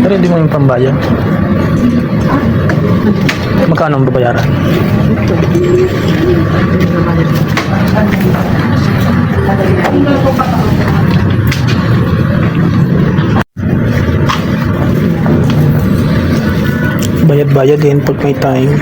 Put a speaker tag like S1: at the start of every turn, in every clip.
S1: Pero hindi mo yung pambayan. Magkano ang babayaran? Bayad-bayad din pag may time.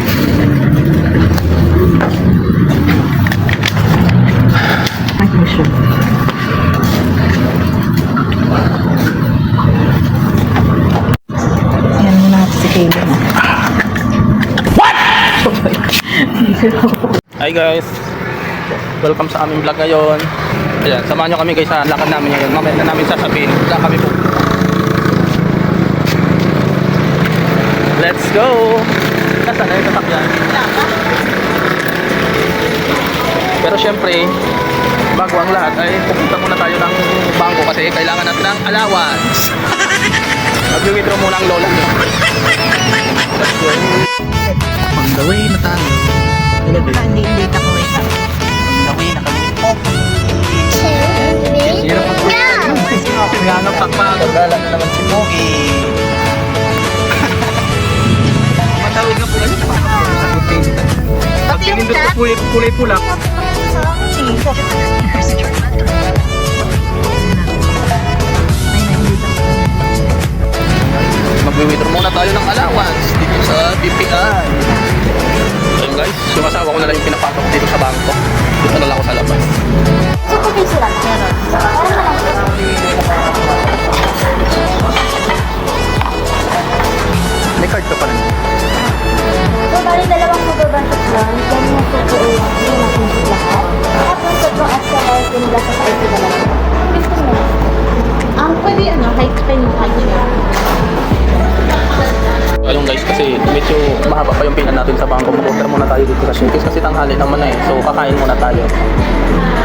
S1: Hi guys! Welcome sa aming vlog ngayon. Ayan, samahan nyo kami guys sa lakad namin ngayon. Mamaya na namin sasabihin. Saan kami po. Let's go! Nasaan na yung sasakyan? Pero syempre, bago ang lahat ay pupunta muna tayo ng bangko kasi kailangan natin ng allowance. Mag-withdraw muna ang lola. Let's go. On the way na tayo.
S2: Hindi, hindi ka po
S1: na kami. Oh! Sino pa Kaya nga pakpag. Gala na naman si Mogi. Matawid nga po ganun. Sagutin. Pag pinindot ko kulay, kulay pula. Magwi-withdraw muna tayo ng allowance dito sa BPI. Guys, yung asawa ko na lang yung pinapasok dito sa bangko. Kasi medyo mahaba pa yung pila natin sa bangko. Mag-order muna tayo dito sa Shakey's kasi tanghali naman na eh. So kakain muna tayo.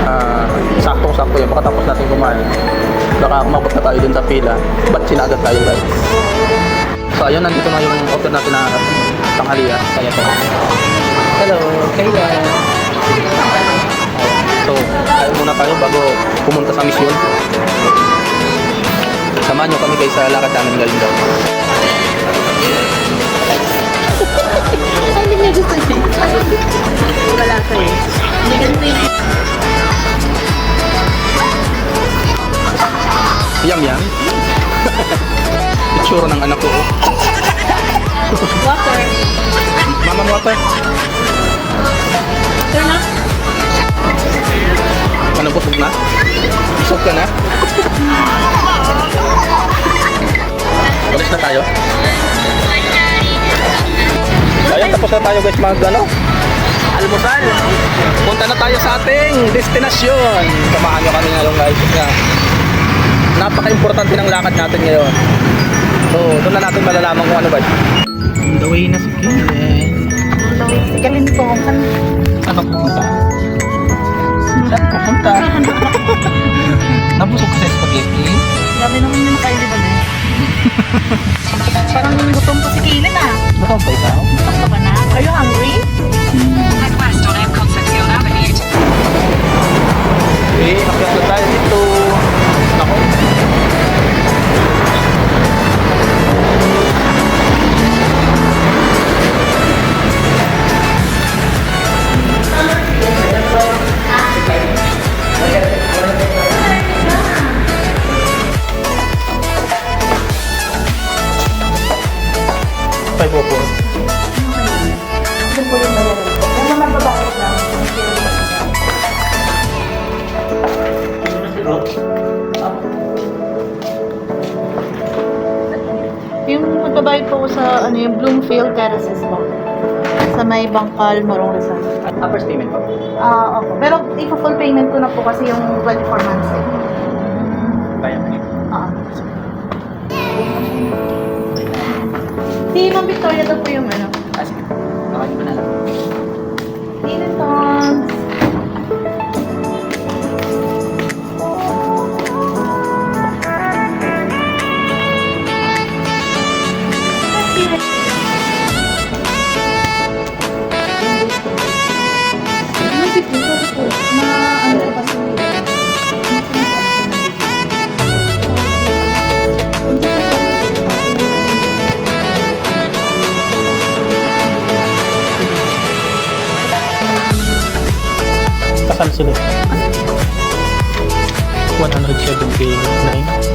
S1: Ah, saktong-sakto yun. Pagkatapos natin kumain. Baka umabot na tayo dun sa pila. Ba't sinagad tayo guys? So ayun, nandito na yung order natin na tanghalian. Kaya to. Hello, Kayla. So, kain muna tayo bago pumunta sa mission. Samahan nyo kami guys sa lakad namin galing daw.
S2: Gusto niya. Wala ka eh. Hindi ganito yung
S1: Yum yum. Itsura ng anak ko. oh.
S2: water.
S1: Mama water.
S2: Turn up.
S1: Ano busog na? Busog ka na? Alis na tayo. Ayun, tapos na tayo guys mag ano? Almusal. Punta na tayo sa ating destinasyon. Samahan nyo kami ngayon guys. Nga, napaka-importante ng lakad natin ngayon. So, doon na natin malalaman kung ano ba. On the way na si Karen.
S2: Galin ko.
S1: Saan ka pupunta? Saan ka pupunta? Nabusog ka sa spaghetti?
S2: Grabe naman yung kayo, di ba? eh? Parang gutom ko si Kaylin ah.
S1: Baka ba ikaw?
S2: Gutom ka ba na? Are you hungry?
S3: West on M Concepcion Avenue.
S2: Magbabayad po sa ano yung Bloomfield Terraces po. Sa may Bangkal, Morong Rizal.
S1: Ah, first payment pa.
S2: Ah, opo. Pero ipo-full payment ko na po kasi yung 24 months eh.
S1: Kaya mo yun.
S2: Ah. Si Ma'am Victoria daw po yung ano.
S1: Ah, sige. Ko na lang.
S2: Tinitons.
S4: Sila? 179.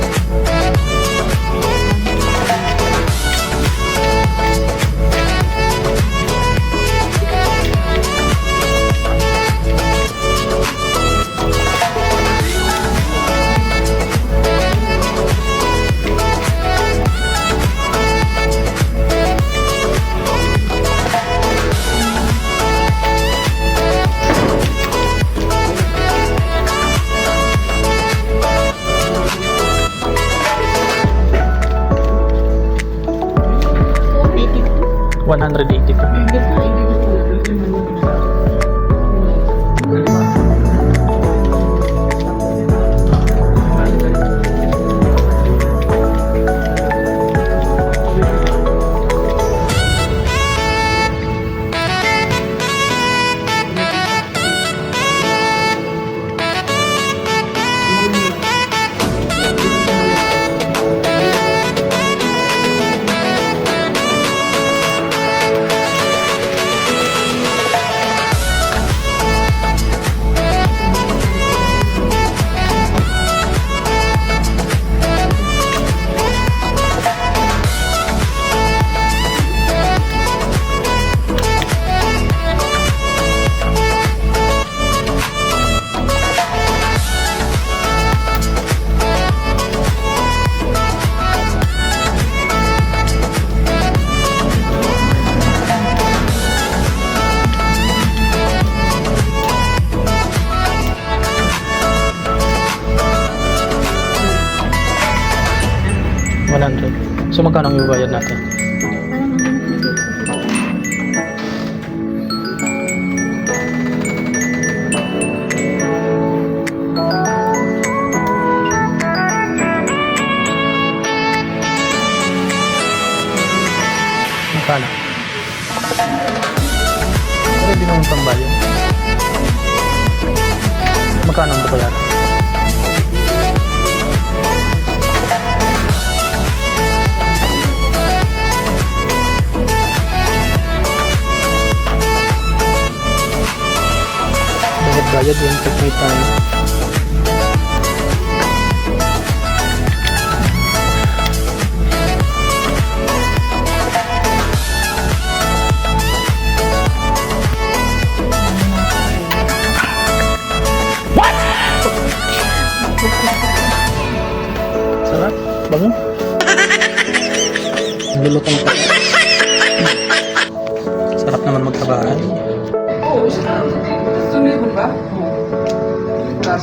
S5: Eighty-two.
S4: 182. So magkano ang ibabayad natin? Magkano? Pero hindi naman pambayo. Magkano ang? Bayad bayad yung pag may time.
S6: Sumibo ba?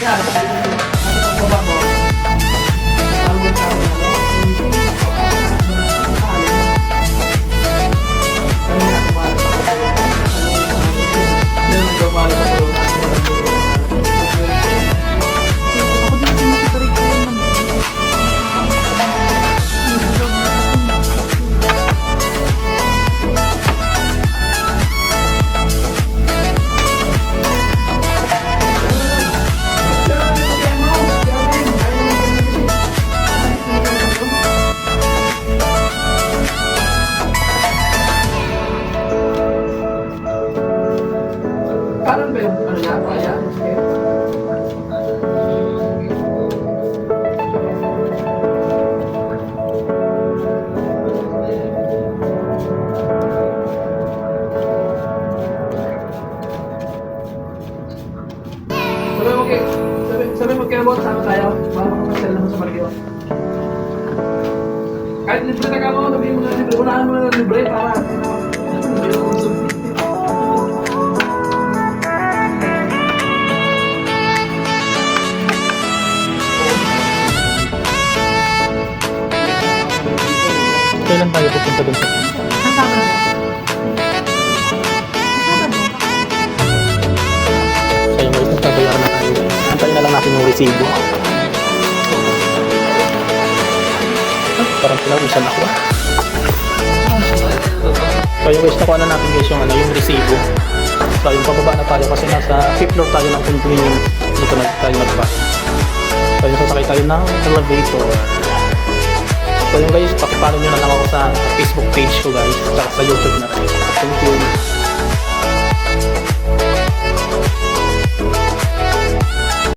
S6: Kaya,
S4: Kailan tayo pupunta dun sa. So yung guys, nagbabayaran na tayo. Antayin na lang natin yung resibo. Ah, Parang pinawisan ako. ah. So yung guys, nakuha na natin guys yung, ano, yung resibo. So yung pababa na tayo kasi nasa 5th floor tayo ng condominium. Dito na tayo nagpa. So yung sasakay tayo ng elevator. So yung guys, pakipalo nyo na lang ako sa Facebook page ko guys. Tsaka sa YouTube na rin. Thank you.